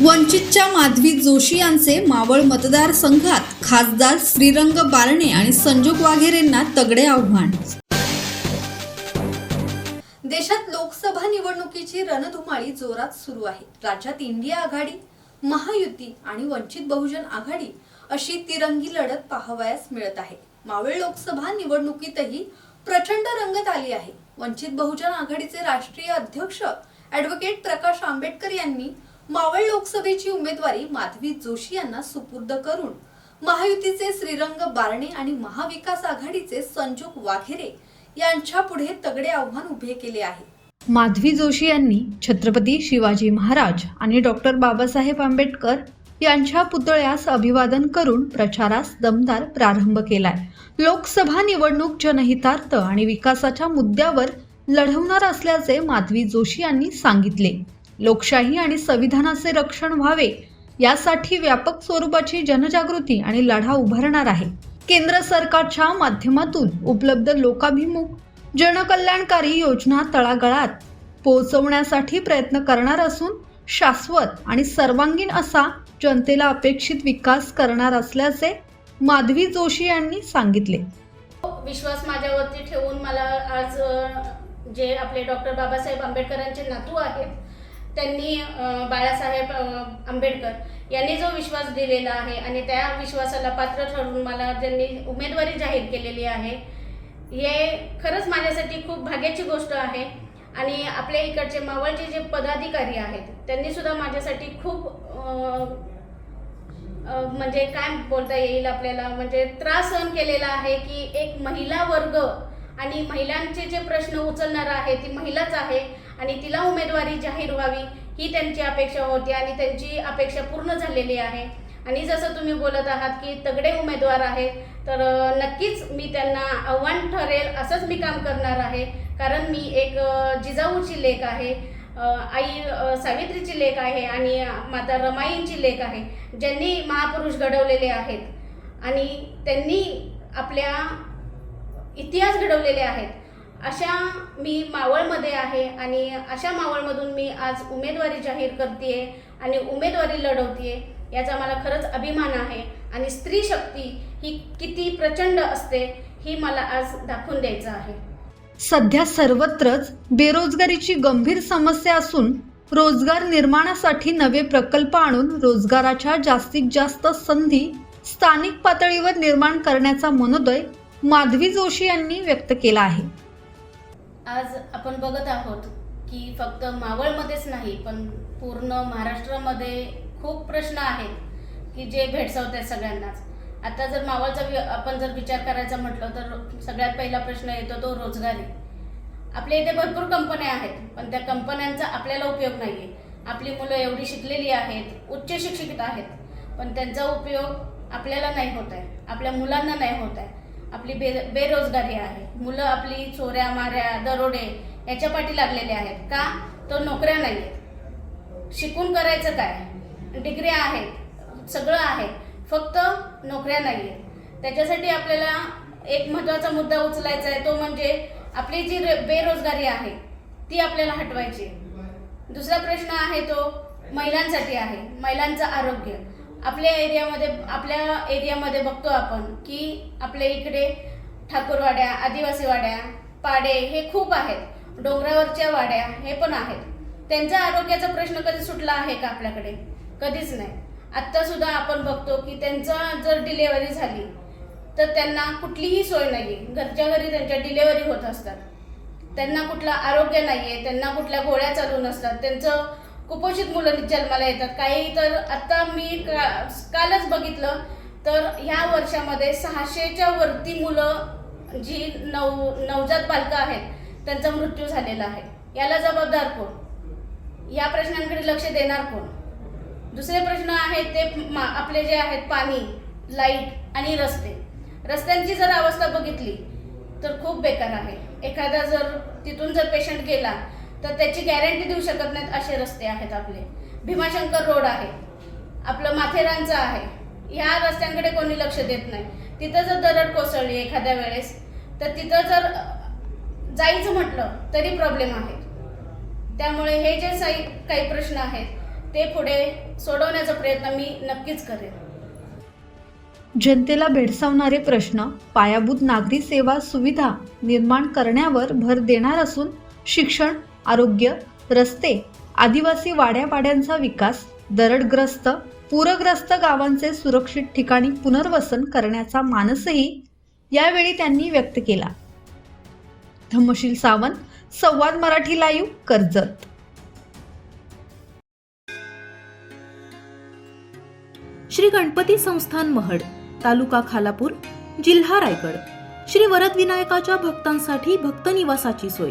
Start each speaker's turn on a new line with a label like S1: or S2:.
S1: वंचितच्या माधवी जोशी यांचे मावळ मतदारसंघात खासदार श्रीरंग बारणे आणि संजोग वाघेरेंना तगडे आव्हान. देशात लोकसभा निवडणुकीची रणधुमाळी जोरात सुरू आहे. राज्यात इंडिया आघाडी महायुती आणि वंचित बहुजन आघाडी अशी तिरंगी लढत पाहावयास मिळत आहे. मावळ लोकसभा निवडणुकीतही प्रचंड रंगत आली आहे. वंचित बहुजन आघाडीचे राष्ट्रीय अध्यक्ष ॲडव्होकेट प्रकाश आंबेडकर यांनी मावळ लोकसभेची उमेदवारी माधवी जोशी यांना सुपूर्द करून महायुतीचे श्रीरंग बारणे आणि महाविकास आघाडीचे संजोग वाघेरे यांच्या पुढे तगडे आव्हान उभे केले आहे. माधवी जोशी यांनी छत्रपती शिवाजी महाराज आणि डॉक्टर बाबासाहेब आंबेडकर यांच्या पुतळ्यास अभिवादन करून प्रचारास दमदार प्रारंभ केलाय. लोकसभा निवडणूक जनहितार्थ आणि विकासाच्या मुद्द्यावर लढवणार असल्याचे माधवी जोशी यांनी सांगितले. लोकशाही आणि संविधानाचे रक्षण व्हावे यासाठी व्यापक स्वरूपाची जनजागृती आणि लढा उभारणार आहे. केंद्र सरकारच्या माध्यमातून उपलब्ध लोकाभिमुख जनकल्याणकारी योजना तळागाळात पोहोचवण्यासाठी प्रयत्न करणार असून शाश्वत आणि सर्वांगीण असा जनतेला अपेक्षित विकास करणार असल्याचे माधवी जोशी यांनी सांगितले.
S2: विश्वास माझ्यावरती ठेवून मला आज जे आपले डॉक्टर बाबासाहेब आंबेडकरांचे नातू आहेत त्यांनी बाळासाहेब आंबेडकर यांनी जो विश्वास दिलेला आहे आणि त्या विश्वासाला पात्र ठरून मला ज्यांनी उमेदवारी जाहीर केलेली आहे हे खरंच माझ्यासाठी खूप भाग्याची गोष्ट आहे. आणि आपल्या इकडचे मावळचे जे पदाधिकारी आहेत त्यांनी सुद्धा माझ्यासाठी खूप म्हणजे काय बोलता येईल आपल्याला म्हणजे त्रास सहन केलेला आहे की एक महिला वर्ग आणि महिलांचे जे प्रश्न उचलणार आहे ती महिलाच आहे. आणि तिला उमेदवारी जाहीर व्हावी ही त्यांची अपेक्षा होती आणि त्यांची अपेक्षा पूर्ण झालेली आहे. आणि जसं तुम्ही बोलत आहात की तगडे उमेदवार आहेत तर नक्कीच मी त्यांना आव्हान ठरेल असंच मी काम करणार आहे. कारण मी एक जिजाऊची लेख आहे आई सावित्रीची लेख आहे आणि माता रमाईंची लेख आहे ज्यांनी महापुरुष घडवलेले आहेत. आणि त्यांनी आपल्या इतिहास घडवलेले आहेत. अशा मी मावळमध्ये आहे आणि अशा मावळमधून मी आज उमेदवारी जाहीर करते आणि उमेदवारी लढवते याचा मला खरंच अभिमान आहे. आणि स्त्री शक्ती ही किती प्रचंड असते ही मला आज दाखवून द्यायचं आहे.
S1: सध्या सर्वत्रच बेरोजगारीची गंभीर समस्या असून रोजगार निर्माणासाठी नवे प्रकल्प आणून रोजगाराच्या जास्तीत जास्त संधी स्थानिक पातळीवर निर्माण करण्याचा मनोदय माधवी जोशी यांनी व्यक्त केला आहे.
S2: आज आपण बघत आहोत की फक्त मावळमध्येच नाही पण पूर्ण महाराष्ट्रामध्ये खूप प्रश्न आहेत की जे भेडसावत आहेत सगळ्यांनाच. आता जर मावळचा वि- आपण जर विचार करायचा म्हटलं तर सगळ्यात पहिला प्रश्न येतो तो रोजगारी. आपल्या इथे भरपूर कंपन्या आहेत पण त्या कंपन्यांचा आपल्याला उपयोग नाही आहे आपली मुलं एवढी शिकलेली आहेत उच्च शिक्षित आहेत पण त्यांचा उपयोग आपल्याला नाही होत आहे आपल्या मुलांना नाही होत आहे. आपली बे बेरोजगारी आहे. मुलं आपली चोऱ्या माऱ्या दरोडे याच्या पाठी लागलेले आहेत. का? तर नोकऱ्या नाही आहेत शिकून करायचं काय? डिग्र्या आहेत. सगळं आहे. फक्त नोकऱ्या नाही आहेत त्याच्यासाठी आपल्याला एक महत्त्वाचा मुद्दा उचलायचा आहे. तो म्हणजे आपली जी रे- बेरोजगारी आहे ती आपल्याला हटवायची दुसरा प्रश्न आहे तो महिलांसाठी आहे. महिलांचं आरोग्य. आपल्या एरियामध्ये आपल्या एरियामध्ये बघतो आपण की आपल्या इकडे ठाकूरवाड्या आदिवासी वाड्या पाडे हे खूप आहेत. डोंगरावरच्या वाड्या हे पण आहेत. त्यांच्या आरोग्याचा प्रश्न कधी सुटला आहे का आपल्याकडे? कधीच नाही. आत्ता सुद्धा आपण बघतो की त्यांचा जर डिलेवरी झाली तर त्यांना कुठलीही सोय नाही आहे घरच्या घरी त्यांच्या डिलेवरी होत असतात. त्यांना कुठलं आरोग्य नाही आहे त्यांना कुठल्या गोळ्या चालू नसतात. त्यांचं कुपोषित मुलं जन्माला येतात. काही तर आत्ता मी का कालच बघितलं तर ह्या वर्षामध्ये सहाशेच्या वरती मुलं जी नव नवजात बालकं आहेत त्यांचा मृत्यू झालेला आहे. याला जबाबदार कोण? या प्रश्नांकडे लक्ष देणार कोण? दुसरे प्रश्न आहेत ते मा- आपले जे आहेत पाणी लाइट आणि रस्ते. रस्त्यांची जर अवस्था बघितली तर खूप बेकार आहे. एखादा जर तिथून जर पेशंट गेला तर त्याची गॅरंटी देऊ शकत नाहीत असे रस्ते आहेत आपले. भीमाशंकर रोड आहे. आपलं माथेरानचं आहे. ह्या रस्त्यांकडे कोणी लक्ष देत नाही. तिथं जर दरड कोसळली एखाद्या वेळेस तर तिथं जर जायचं म्हटलं तरी प्रॉब्लेम आहे. त्यामुळे हे जे साई काही प्रश्न आहेत ते पुढे सोडवण्याचा प्रयत्न मी नक्कीच करेन.
S1: जनतेला भेडसावणारे प्रश्न पायाभूत नागरी सेवा सुविधा निर्माण करण्यावर भर देणार असून शिक्षण आरोग्य रस्ते आदिवासी वाड्यापाड्यांचा विकास दरडग्रस्त पूरग्रस्त गावांचे सुरक्षित ठिकाणी पुनर्वसन करण्याचा मानसही यावेळी त्यांनी व्यक्त केला. धम्मशील सावंत संवाद मराठी लाईव्ह कर्जत.
S3: श्री गणपती संस्थान महड तालुका खालापूर जिल्हा रायगड. श्री वरदविनायकाच्या भक्तांसाठी भक्त निवासाची सोय.